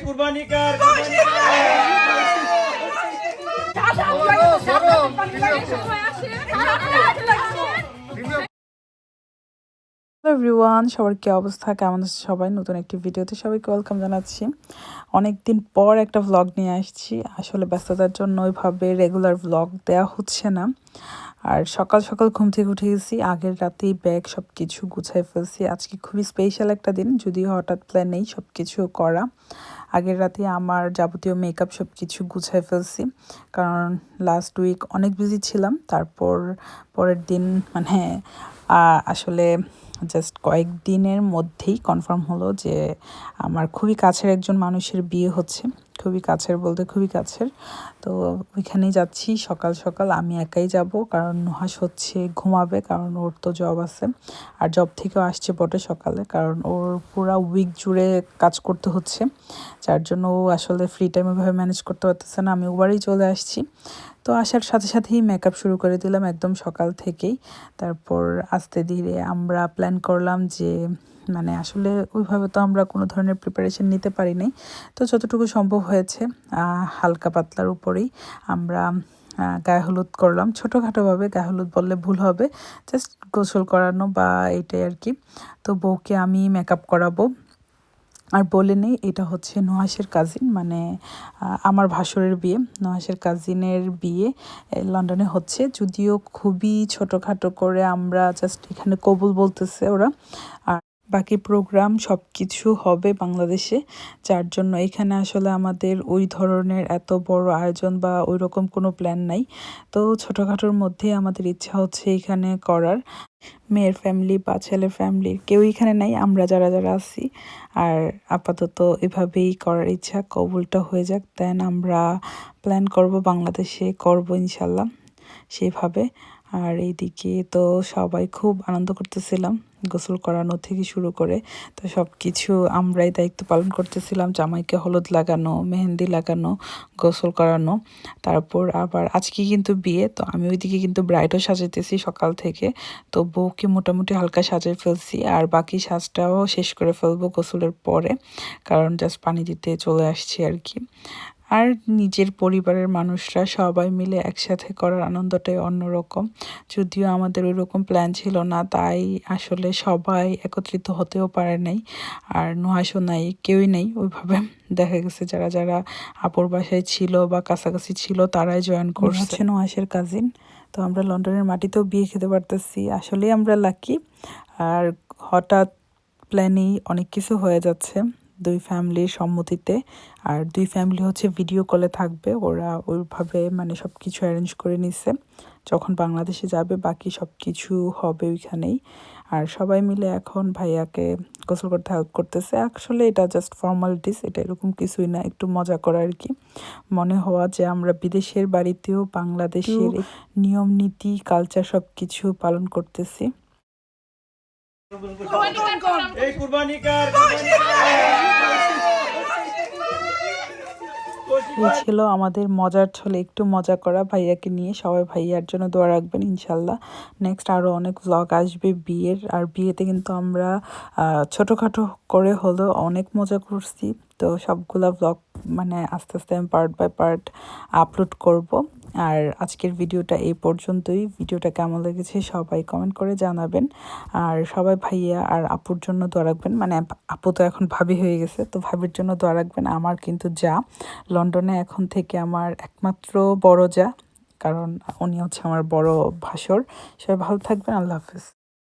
কুরবানি কার এভরিওয়ান সবার কি অবস্থা কেমন আছে সবাই নতুন একটি ভিডিওতে সবাইকে ওয়েলকাম জানাচ্ছি অনেক দিন পর একটা ভ্লগ নিয়ে আসছি আসলে ব্যস্ততার জন্য ওইভাবে রেগুলার ভ্লগ দেওয়া হচ্ছে না আর সকাল সকাল ঘুম থেকে উঠে গেছি আগের রাতেই ব্যাগ সব কিছু গুছাই ফেলছি আজকে খুবই স্পেশাল একটা দিন যদিও হঠাৎ প্ল্যান নেই সব কিছু করা আগের রাতে আমার যাবতীয় মেকআপ সব কিছু গুছাই ফেলছি। কারণ লাস্ট উইক অনেক বিজি ছিলাম, তারপর পরের দিন মানে আসলে জাস্ট কয়েকদিনের মধ্যেই কনফার্ম হলো যে আমার খুবই কাছের একজন মানুষের বিয়ে হচ্ছে। খুবই কাছের বলতে খুবই কাছের। তো ওইখানেই যাচ্ছি, সকাল সকাল আমি একাই যাব, কারণ নুহাস হচ্ছে ঘুমাবে, কারণ ওর তো জব আছে। আর জব থেকেও আসছে বটে সকালে, কারণ ওর পুরা উইক জুড়ে কাজ করতে হচ্ছে। যার জন্য ও আসলে ফ্রি টাইম ওইভাবে ম্যানেজ করতে পারতেছে না। আমি ওবারই চলে আসছি। তো আসার সাথে সাথেই মেকআপ শুরু করে দিলাম একদম সকাল থেকেই। তারপর আস্তে ধীরে আমরা প্ল্যান করলাম যে মানে আসলে ওইভাবে তো আমরা কোনো ধরনের প্রিপারেশন নিতে পারি নাই। তো যতটুকু সম্ভব হয়েছে হালকা পাতলার উপরেই আমরা গায়ে হলুদ করলাম। ছোটোখাটোভাবে গায়ে হলুদ বললে ভুল হবে জাস্ট গোসল করানো বা এটাই আর কি। তো বউকে আমি মেকআপ করাবো। আর বলে নেই, এটা হচ্ছে নুহাসের কাজিন মানে আমার ভাসুরের বিয়ে। নুহাসের কাজিনের বিয়ে লন্ডনে হচ্ছে। যদিও খুবই ছোটোখাটো করে আমরা জাস্ট এখানে কবুল বলতেছে ওরা। আর বাকি প্রোগ্রাম সব কিছু হবে বাংলাদেশে, যার জন্য এখানে আসলে আমাদের ওই ধরনের এত বড় আয়োজন বা ওই রকম কোনো প্ল্যান নাই। তো ছোটোখাটোর মধ্যেই আমাদের ইচ্ছা হচ্ছে এখানে করার। মেয়ের ফ্যামিলি বা ছেলের ফ্যামিলি কেউ এখানে নাই, আমরা যারা যারা আছি। আর আপাতত এভাবেই করার ইচ্ছা, কবুলটা হয়ে যাক দেন আমরা প্ল্যান করব বাংলাদেশে করব ইনশাল্লাহ সেভাবে। আর এইদিকে তো সবাই খুব আনন্দ করতেছিলাম। গোসল করানো থেকে শুরু করে, তো সব কিছু আমরাই দায়িত্ব পালন করতেছিলাম। জামাইকে হলুদ লাগানো, মেহেন্দি লাগানো, গোসল করানো, তারপর আবার আজকে কিন্তু বিয়ে, তো আমি ওইদিকে কিন্তু ব্রাইডও সাজাইতেছি সকাল থেকে। তো বউকে মোটামুটি হালকা সাজিয়ে ফেলছি, আর বাকি সাজটাও শেষ করে ফেলব গোসলের পরে, কারণ জাস্ট পানি দিতে চলে আসছি আর কি। আর নিজের পরিবারের মানুষরা সবাই মিলে একসাথে করার আনন্দটাই অন্যরকম। যদিও আমাদের ওই রকম প্ল্যান ছিল না তাই আসলে সবাই একত্রিত হতেও পারে নাই। আর নুহাসও নাই কেউই নেই। ওইভাবে দেখা গেছে যারা যারা আপুর বাসায় ছিল বা কাছাকাছি ছিল তারাই জয়েন করছে। নুহাসের কাজিন তো আমরা লন্ডনের মাটিতেও বিয়ে খেতে পারতেছি। আসলেই আমরা লাকি আর হঠাৎ প্ল্যানেই অনেক কিছু হয়ে যাচ্ছে। দুই ফ্যামিলির সম্মতিতে। আর দুই ফ্যামিলি হচ্ছে ভিডিও কলে থাকবে। ওরা ওইভাবে মানে সব কিছু অ্যারেঞ্জ করে নিছে। যখন বাংলাদেশে যাবে বাকি সব কিছু হবে ওইখানেই। আর সবাই মিলে এখন ভাইয়াকে গোসল করতে হেল্প করতেছে। আসলে এটা জাস্ট ফর্মালিটিস এটা এরকম কিছুই না। একটু মজা করা আর কি। মনে হওয়া যে আমরা বিদেশের বাড়িতেও বাংলাদেশের নিয়ম নীতি কালচার সব কিছু পালন করতেছি। এই কুরবানি এই ছিল আমাদের মজার ছলে একটু মজা করা ভাইয়াকে নিয়ে। সবাই ভাইয়ার জন্য দোয়া রাখবেন ইনশাল্লাহ নেক্সট আরও অনেক ব্লগ আসবে বিয়ের। আর বিয়েতে কিন্তু আমরা ছোটোখাটো করে হলেও অনেক মজা করছি। তো সবগুলা ভ্লগ মানে আস্তে আস্তে আমি পার্ট বাই পার্ট আপলোড করব। আর আজকের ভিডিওটা এই পর্যন্তই। ভিডিওটা কেমন লেগেছে সবাই কমেন্ট করে জানাবেন। আর সবাই ভাইয়া আর আপুর জন্য দোয়া রাখবেন। মানে আপু তো এখন ভাবি হয়ে গেছে, তো ভাবির জন্য দোয়া রাখবেন। আমার কিন্তু যা। লন্ডনে এখন থেকে আমার একমাত্র বড় যা, কারণ উনি হচ্ছে আমার বড় ভাসর। সবাই ভালো থাকবেন। আল্লাহ হাফিজ।